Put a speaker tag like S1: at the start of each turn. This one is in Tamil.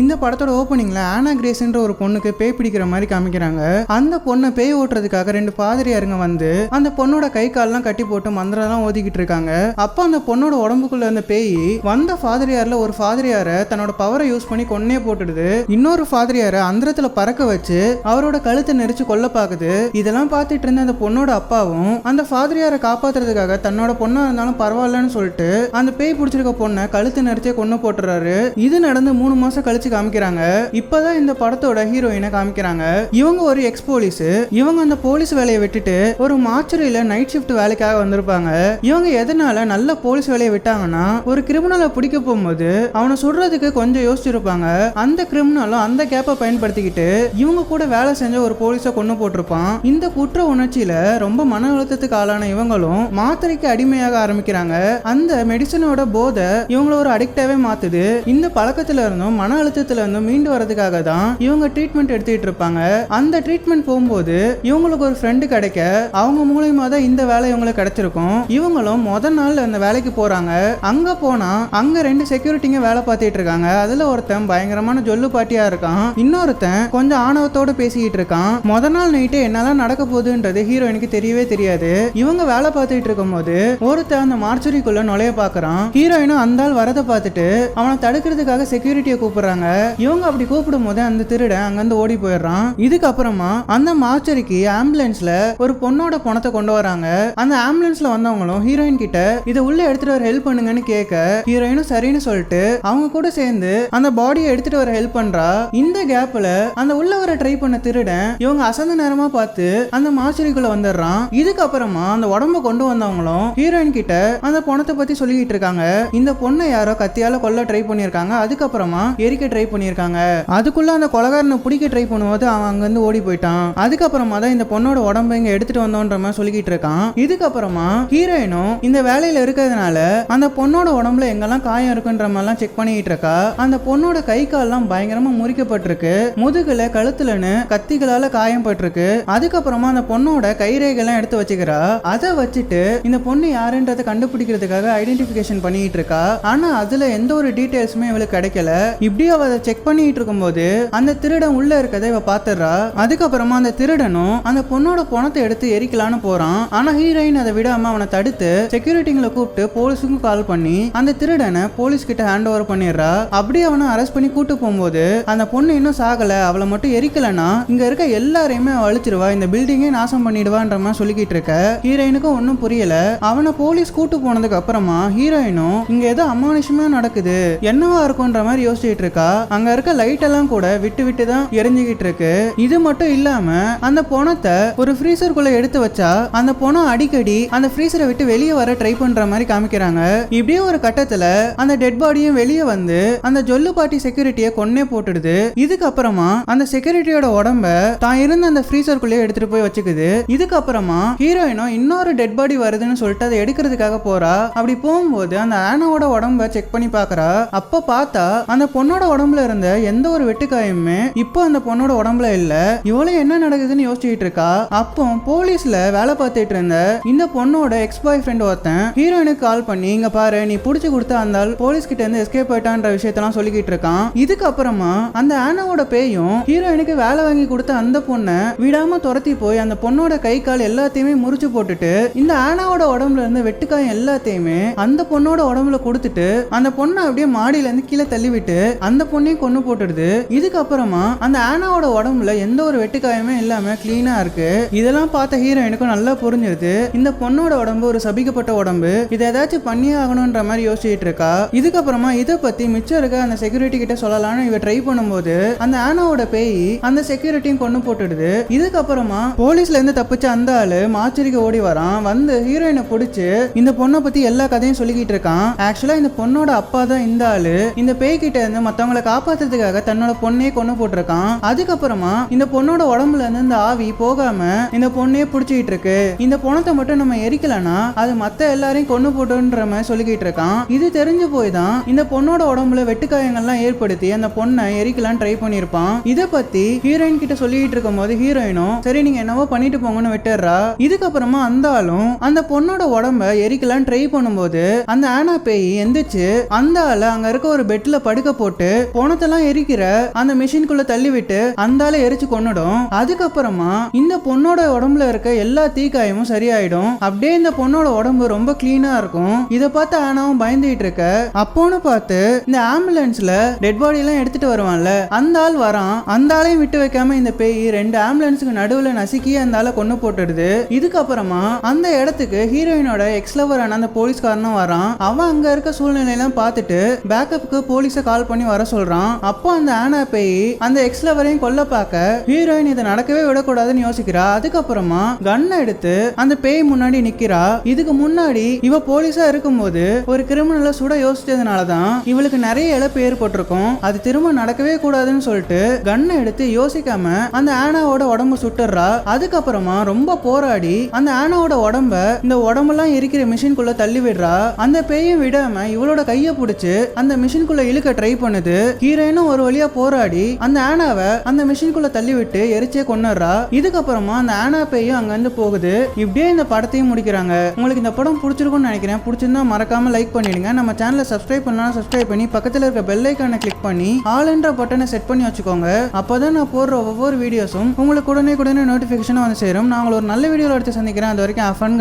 S1: இந்த படத்தோட ஓப்பனிங்ல ஆனா கிரேஸ்ன்ற ஒரு பொண்ணுக்கு பேய் பிடிக்கிற மாதிரி காமிக்கிறாங்க. அந்த பொண்ணை பேய் ஓட்டுறதுக்காக ரெண்டு பாதிரியாருங்க வந்து அந்த பொண்ணோட கை கால்லாம் கட்டி போட்டு மந்திரம்லாம் ஓதிக்கிட்டு இருக்காங்க. அப்ப அந்த பொண்ணோட உடம்புக்குள்ள இருந்த பேய் வந்த ஃபாதரியார்ல ஒரு ஃபாதரியார தன்னோட பவரை யூஸ் பண்ணி கொன்னே போட்டுடுது. இன்னொரு ஃபாதரியார அந்தரத்துல பறக்க வச்சு அவரோட கழுத்தை நெரிச்சு கொல்ல பாக்குது. இதெல்லாம் பார்த்துட்டு இருந்த அந்த பொண்ணோட அப்பாவும் அந்த ஃபாதரியாரை காப்பாத்துறதுக்காக தன்னோட பொண்ணா இருந்தாலும் பரவாயில்லன்னு சொல்லிட்டு அந்த பேய் பிடிச்சிருக்க பொண்ணை கழுத்து நெரிச்சே கொண்டு போட்டுறாரு. இது நடந்து மூணு மாசம் கழிச்சு காமிக்கிறாங்க. இப்பதான் இந்த படத்தோட ஹீரோயினை காமிக்கிறாங்க. இவங்க ஒரு எக்ஸ் போலீஸ் இவங்க அந்த போலீஸ் வேலையை விட்டுட்டு ஒரு மாச்சுரியில நைட் ஷிஃப்ட் வேலைக்காக வந்திருப்பாங்க. இவங்க எதனால நல்ல போலீஸ் வேலையை விட்டாங்கன்னா ஒரு கிரிமினலை பிடிக்க போகும்போது அவனை சுடுறதுக்கு கொஞ்சம் யோசிச்சிருப்பாங்க. அந்த கிரிமினலும் அந்த கேப்பை பயன்படுத்திக்கிட்டு இவங்க கூட வேலை செஞ்ச ஒரு போலீஸை கொண்டு போட்டிருப்பான். இந்த குற்ற உணர்ச்சியில ரொம்ப மன அழுத்தத்துக்கு ஆளான இவங்களும் மாத்திரைக்கு அடிமையாக ஆரம்பிக்கிறாங்க. அந்த மெடிசனோட போதை இவங்கள ஒரு அடிக்டாவே மாத்துது. இந்த பழக்கத்துல இருந்தும் மன அழுத்த அழுத்தத்துல இருந்து மீண்டு வரதுக்காக தான் இவங்க ட்ரீட்மெண்ட் எடுத்துக்கிட்டு இருப்பாங்க. அந்த ட்ரீட்மெண்ட் போகும்போது இவங்களுக்கு ஒரு ஃப்ரெண்டு கிடைக்க அவங்க மூலியமா தான் இந்த வேலை இவங்களுக்கு கிடைச்சிருக்கும். இவங்களும் முத நாள் அந்த வேலைக்கு போறாங்க. அங்க போனா அங்க ரெண்டு செக்யூரிட்டிங்க வேலை பார்த்துட்டு இருக்காங்க. அதுல ஒருத்தன் பயங்கரமான ஜொல்லு பாட்டியா இருக்கான். இன்னொருத்தன் கொஞ்சம் ஆணவத்தோட பேசிக்கிட்டு இருக்கான். முத நாள் நைட்டு என்னெல்லாம் நடக்க போகுதுன்றது ஹீரோயினுக்கு தெரியவே தெரியாது. இவங்க வேலை பார்த்துட்டு இருக்கும்போது ஒருத்தன் அந்த மார்ச்சரிக்குள்ள நுழைய பாக்குறான் ஹீரோயினும் அந்த ஆள் வரதை பார்த்துட்டு அவனை தடுக்கிறதுக்காக செக்யூரிட்டியை கூப்பிடுறாங்க. இவங்க அப்படி கூப்பிடும் போது அந்த திருடன் அங்கிருந்து ஓடி போயிடுறான். இதுக்கப்புறமா அந்த மாச்சரிக்கு ஆம்புலன்ஸ்ல ஒரு பொண்ணோட பணத்தை கொண்டு வராங்க. அந்த ஆம்புலன்ஸ்ல வந்தவங்களும் ஹீரோயின் கிட்ட இதை உள்ள எடுத்துட்டு வர ஹெல்ப் பண்ணுங்கன்னு கேட்க ஹீரோயினும் சரின்னு சொல்லிட்டு அவங்க கூட சேர்ந்து அந்த பாடியை எடுத்துட்டு வர ஹெல்ப் பண்றா. இந்த கேப்ல அந்த உள்ள வர ட்ரை பண்ண திருடன் இவங்க அசந்த நேரமா பார்த்து அந்த மார்ச்சரிக்குள்ள வந்துடுறான். இதுக்கப்புறமா அந்த உடம்ப கொண்டு வந்தவங்களும் ஹீரோயின் கிட்ட அந்த பணத்தை பத்தி சொல்லிக்கிட்டு இருக்காங்க. இந்த பொண்ணை யாரோ கத்தியால கொல்ல ட்ரை பண்ணிருக்காங்க அதுக்கப்புறமா எரிக்க ட்ரை பண்ணியிருக்காங்க. அதுக்குள்ள அந்த கொலகாரனை பிடிக்க ட்ரை பண்ணும்போது அவன் அங்கிருந்து ஓடி போயிட்டான். அதுக்கப்புறமா தான் இந்த பொண்ணோட உடம்ப இங்க எடுத்துட்டு வந்தோன்ற மாதிரி சொல்லிக்கிட்டு இருக்கான். இதுக்கப்புறமா ஹீரோயினும் இந்த வேலையில இருக்கிறதுனால அந்த பொண்ணோட உடம்புல எங்கெல்லாம் காயம் இருக்குன்ற மாதிரிலாம் செக் பண்ணிட்டு இருக்கா. அந்த பொண்ணோட கை கால்லாம் பயங்கரமா முறிக்கப்பட்டிருக்கு. முதுகுல கழுத்துலன்னு கத்திகளால காயம் பட்டிருக்கு. அதுக்கப்புறமா அந்த பொண்ணோட கைரேகைலாம் எடுத்து வச்சுக்கிறா. அதை வச்சுட்டு இந்த பொண்ணு யாருன்றத கண்டுபிடிக்கிறதுக்காக ஐடென்டிஃபிகேஷன் பண்ணிட்டு இருக்கா. ஆனா அதுல எந்த ஒரு டீடைல்ஸுமே இவளுக்கு கிடைக்கல. இப்படியே அவ அதை செக் பண்ணிட்டு இருக்கும்போது அந்த திருடன் உள்ள இருக்கதை இவ பாத்துறா அதுக்கப்புறமா அந்த திருடனும் அந்த பொண்ணோட பணத்தை எடுத்து எரிக்கலான்னு போறான். ஆனா ஹீரோயின் அதை விடாம அவனை தடுத்து செக்யூரிட்டிங்களை கூப்பிட்டு போலீஸுக்கும் கால் பண்ணி அந்த திருடனை போலீஸ் கிட்ட ஹேண்ட் ஓவர் பண்ணிடுறா. அப்படி அவனை அரெஸ்ட் பண்ணி கூட்டு போகும்போது அந்த பொண்ணு இன்னும் சாகல அவளை மட்டும் எரிக்கலனா இங்க இருக்க எல்லாரையுமே அழிச்சிருவா இந்த பில்டிங்கே நாசம் பண்ணிடுவான்ற மாதிரி சொல்லிக்கிட்டு இருக்க. ஹீரோயினுக்கும் ஒன்றும் புரியல. அவனை போலீஸ் கூட்டு போனதுக்கு அப்புறமா ஹீரோயினும் இங்க ஏதோ அமானுஷமா நடக்குது என்னவா இருக்கும்ன்ற மாதிரி யோசிச்சுட்டு இருக்கா. அங்க இருக்க லைட் எல்லாம் கூட விட்டு விட்டு தான் எரிஞ்சுக்கிட்டு இருக்கு. இது மட்டும் இல்லாம அந்த பணத்தை ஒரு ஃப்ரீசருக்குள்ள எடுத்து வச்சா அந்த பணம் அடிக்கடி அந்த ஃப்ரீசரை விட்டு வெளியே வர ட்ரை பண்ற மாதிரி காமிக்கிறாங்க. இப்படியே ஒரு கட்டத்துல அந்த டெட் பாடியும் வெளியே வந்து அந்த ஜொல்லு பாட்டி செக்யூரிட்டியை கொன்னே போட்டுடுது. இதுக்கப்புறமா அந்த செக்யூரிட்டியோட உடம்ப தான் இருந்த அந்த ஃப்ரீசருக்குள்ளேயே எடுத்துட்டு போய் வச்சுக்குது. இதுக்கப்புறமா ஹீரோயினும் இன்னொரு டெட் பாடி வருதுன்னு சொல்லிட்டு அதை எடுக்கிறதுக்காக போறா. அப்படி போகும்போது அந்த ஆனாவோட உடம்ப செக் பண்ணி பாக்குறா அப்ப பார்த்தா அந்த பொண்ணோட உடம்புல இருந்த எந்த ஒரு வெட்டுக்காயமுமே இப்போ அந்த பொண்ணோட உடம்புல இல்ல. இவளும் என்ன நடக்குதுன்னு யோசிச்சுட்டு இருக்கா? அப்போ போலீஸ்ல வேலை பார்த்துட்டு இருந்த இந்த பொண்ணோட எக்ஸ் பாய் ஃப்ரெண்ட் ஒருத்தன் ஹீரோயினுக்கு கால் பண்ணி இங்க பாரு நீ புடிச்சு கொடுத்த அந்த ஆள் போலீஸ் கிட்ட இருந்து எஸ்கேப் ஆயிட்டான்ற விஷயத்தெல்லாம் சொல்லிக்கிட்டு இருக்கான். இதுக்கப்புறமா அந்த ஆனாவோட பேயும் ஹீரோயினுக்கு வேலை வாங்கி கொடுத்த அந்த பொண்ணை விடாம துரத்தி போய் அந்த பொண்ணோட கை கால் எல்லாத்தையுமே முறிச்சு போட்டுட்டு இந்த ஆனாவோட உடம்புல இருந்து வெட்டுக்காயம் எல்லாத்தையுமே அந்த பொண்ணோட உடம்புல கொடுத்துட்டு அந்த பொண்ணை அப்படியே மாடியில இருந்து கீழே தள்ளி விட்டு அந்த பொண்ணையும் கொண்டு போட்டுடுது. இதுக்கப்புறமா அந்த ஆனாவோட உடம்புல எந்த ஒரு வெட்டுக்காயமே இல்லாம கிளீனா இருக்கு. இதெல்லாம் பார்த்த ஹீரோயினுக்கும் நல்லா புரிஞ்சிருது. இந்த பொண்ணோட உடம்பு ஒரு சபிக்கப்பட்ட உடம்பு. இதை ஏதாச்சும் பண்ணியே ஆகணும்ன்ற மாதிரி யோசிச்சுட்டு இருக்கா. இதுக்கப்புறமா இதை பத்தி மிச்சம் இருக்க அந்த செக்யூரிட்டி கிட்ட சொல்லலாம்னு இவ ட்ரை பண்ணும்போது அந்த ஆனாவோட பேய் அந்த செக்யூரிட்டியும் கொண்டு போட்டுடுது. இதுக்கப்புறமா போலீஸ்ல இருந்து தப்பிச்ச அந்த ஆளு மாச்சரிக்கு ஓடி வரான். வந்து ஹீரோயினை பிடிச்சு இந்த பொண்ணை பத்தி எல்லா கதையும் சொல்லிக்கிட்டு இருக்கான். ஆக்சுவலா இந்த பொண்ணோட அப்பா தான் இந்த ஆளு. இந்த பேய் கிட்ட இருந்து மத்தவங்கள காப்பாத்துறதுக்காக தன்னோட பொண்ணே கொண்டு போட்டிருக்கான். அதுக்கப்புறமா இந்த பொண்ணோட உடம்புல இருந்து இந்த ஆவி போகாம இந்த பொண்ணே பிடிச்சிக்கிட்டு இருக்கு. இந்த பொணத்தை மட்டும் நம்ம எரிக்கலனா அது மத்த எல்லாரையும் கொண்டு போட்டுன்ற மாதிரி சொல்லிக்கிட்டு இருக்கான். இது தெரிஞ்சு போய் தான் இந்த பொண்ணோட உடம்புல வெட்டுக்காயங்கள்லாம் ஏற்படுத்தி அந்த பொண்ணை எரிக்கலாம் ட்ரை பண்ணியிருப்பான். இதை பத்தி ஹீரோயின் கிட்ட சொல்லிக்கிட்டு இருக்கும் போது ஹீரோயினும் சரி நீங்க என்னவோ பண்ணிட்டு போங்கன்னு விட்டுறா இதுக்கப்புறமா அந்த ஆளும் அந்த பொண்ணோட உடம்ப எரிக்கலாம் ட்ரை பண்ணும்போது அந்த ஆனா பேய் எந்திரிச்சு அந்த ஆளை அங்க இருக்க ஒரு பெட்ல படுக்க போட்டு பொணத்தெல்லாம் எரிக்கிற அந்த மிஷின்குள்ள தள்ளி விட்டு அந்தால எரிச்சு கொன்னுடும். அதுக்கப்புறமா இந்த பொண்ணோட உடம்புல இருக்க எல்லா தீக்காயமும் சரியாயிடும். அப்படியே இந்த பொண்ணோட உடம்பு ரொம்ப கிளீனா இருக்கும். இதை பார்த்து ஆனாவும் பயந்துகிட்டு இருக்க. அப்போன்னு பார்த்து இந்த ஆம்புலன்ஸ்ல டெட் பாடி எல்லாம் எடுத்துட்டு வருவான்ல அந்த ஆள் வரான். அந்த ஆளையும் விட்டு வைக்காம இந்த பேய் ரெண்டு ஆம்புலன்ஸுக்கு நடுவுல நசுக்கி அந்த ஆளை கொண்டு போட்டுடுது. இதுக்கப்புறமா அந்த இடத்துக்கு ஹீரோயினோட எக்ஸ் லவரான அந்த போலீஸ்காரனும் வரான். அவன் அங்க இருக்க சூழ்நிலையெல்லாம் பார்த்துட்டு பேக்கப்புக்கு போலீஸை கால் பண்ணி வர சொல்றான் அப்போ அந்த ஆனா பேய் அந்த எக்ஸ் லவரையும் கொல்ல பார்க்க ஹீரோயின் இதை நடக்கவே விடக்கூடாதுன்னு யோசிக்கிறா. அதுக்கப்புறமா கன்னை எடுத்து அந்த பேய் முன்னாடி நிக்கிறா. இதுக்கு முன்னாடி இவ போலீஸா இருக்கும்போது ஒரு கிரிமினலை சுட யோசிச்சதுனால தான் இவளுக்கு நிறைய இழப்பு ஏற்பட்டிருக்கும். அது திரும்ப நடக்கவே கூடாதுன்னு சொல்லிட்டு கன்னை எடுத்து யோசிக்காம அந்த ஆனாவோட உடம்பு சுட்டுறா. அதுக்கப்புறமா ரொம்ப போராடி அந்த ஆனாவோட உடம்ப இந்த உடம்பெல்லாம் இருக்கிற மிஷின்குள்ள தள்ளி விடுறா அந்த பேயும் விடாம இவளோட கையை பிடிச்சி அந்த மிஷின்குள்ள இழுக்க ட்ரை பண்ணுது. ஹீரோயினும் ஒரு வழியா போராடி அந்த ஆனாவை அந்த மிஷின்குள்ள தள்ளி விட்டு எரிச்சே கொண்டுறா இதுக்கப்புறமா அந்த ஆனா பேயும் அங்கிருந்து போகுது. இப்படியே இந்த படத்தையும் முடிக்கிறாங்க. உங்களுக்கு இந்த படம் பிடிச்சிருக்கும்னு நினைக்கிறேன். பிடிச்சிருந்தா மறக்காம லைக் பண்ணிடுங்க. நம்ம சேனலை சப்ஸ்கிரைப் பண்ணலாம் சப்ஸ்கிரைப் பண்ணி பக்கத்தில் இருக்க பெல் ஐக்கானை கிளிக் பண்ணி ஆல் என்ற பட்டனை செட் பண்ணி வச்சுக்கோங்க. அப்போதான் நான் போடுற ஒவ்வொரு வீடியோஸும் உங்களுக்கு உடனே உடனே நோட்டிஃபிகேஷனும் வந்து சேரும். நான் உங்களை ஒரு நல்ல வீடியோவில் எடுத்து சந்திக்கிறேன். அது வரைக்கும் ஃபன்